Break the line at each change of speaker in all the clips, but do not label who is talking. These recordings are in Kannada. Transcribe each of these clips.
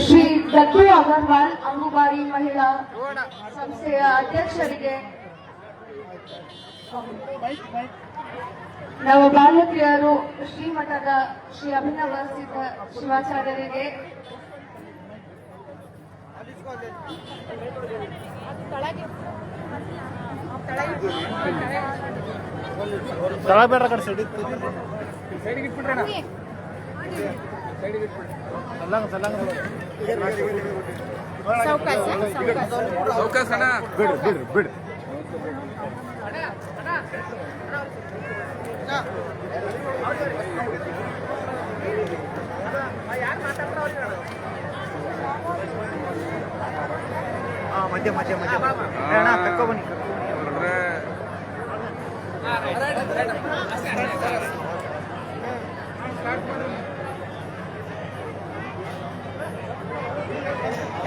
ಶ್ರೀ ದತ್ತು ಅಗರ್ವಾಲ್ ಅಂಗುಬಾರಿ ಮಹಿಳಾ ಸಂಸ್ಥೆಯ ಅಧ್ಯಕ್ಷರಿಗೆ ನವ ಬಾಲಕಿಯರು ಶ್ರೀಮಠದ ಶ್ರೀ ಅಭಿನವ ಸಿದ್ಧ ಶಿವಾಚಾರ್ಯರಿಗೆ
ತಳ ಬೇಡ ಕಡೆ ಸೈಡ್
ಸೈಡ್ಗೆ ಅಣ್ಣ
ಬಿಡ್ರಿ ಬಿಡ್ರಿ ಬಿಡ್ರಿ ಮಧ್ಯ ಮಧ್ಯ ಮಧ್ಯ ಅಣ್ಣ ಕರ್ಕೊ ಬನ್ನಿ
ಸ್ಟಾರ್ಟ್.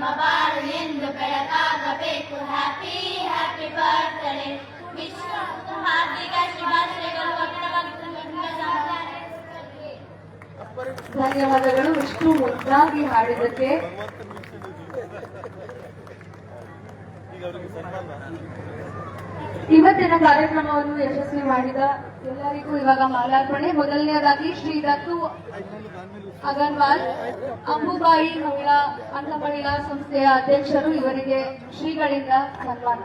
ನಿಮ್ಮ ಬಾಳು ಎಂದು ಬೆಳಕಾಗಬೇಕು. ಹ್ಯಾಪಿ ಹ್ಯಾಪಿ ಬರ್ತ್ಡೇ ಹಾರ್ದಿಕ ಶುಭಾಶಯಗಳು.
ಧನ್ಯವಾದಗಳು. ಇಷ್ಟು ಮುದ್ದಾಗಿ ಹಾಡಿದ್ದಕ್ಕೆ. ಇವತ್ತಿನ ಕಾರ್ಯಕ್ರಮವನ್ನು ಯಶಸ್ವಿ ಮಾಡಿದ ಎಲ್ಲರಿಗೂ ಇವಾಗ ಮಾಲಾರ್ಪಣೆ. ಮೊದಲನೆಯದಾಗಿ ಶ್ರೀ ದತ್ತು ಅಗರ್ವಾಲ್, ಅಂಬುಬಾಯಿ ಮಹಿಳಾ ಅಂಧ ಮಹಿಳಾ ಸಂಸ್ಥೆಯ ಅಧ್ಯಕ್ಷರು ಇವರಿಗೆ ಶ್ರೀಗಳಿಂದ ಸನ್ಮಾನ.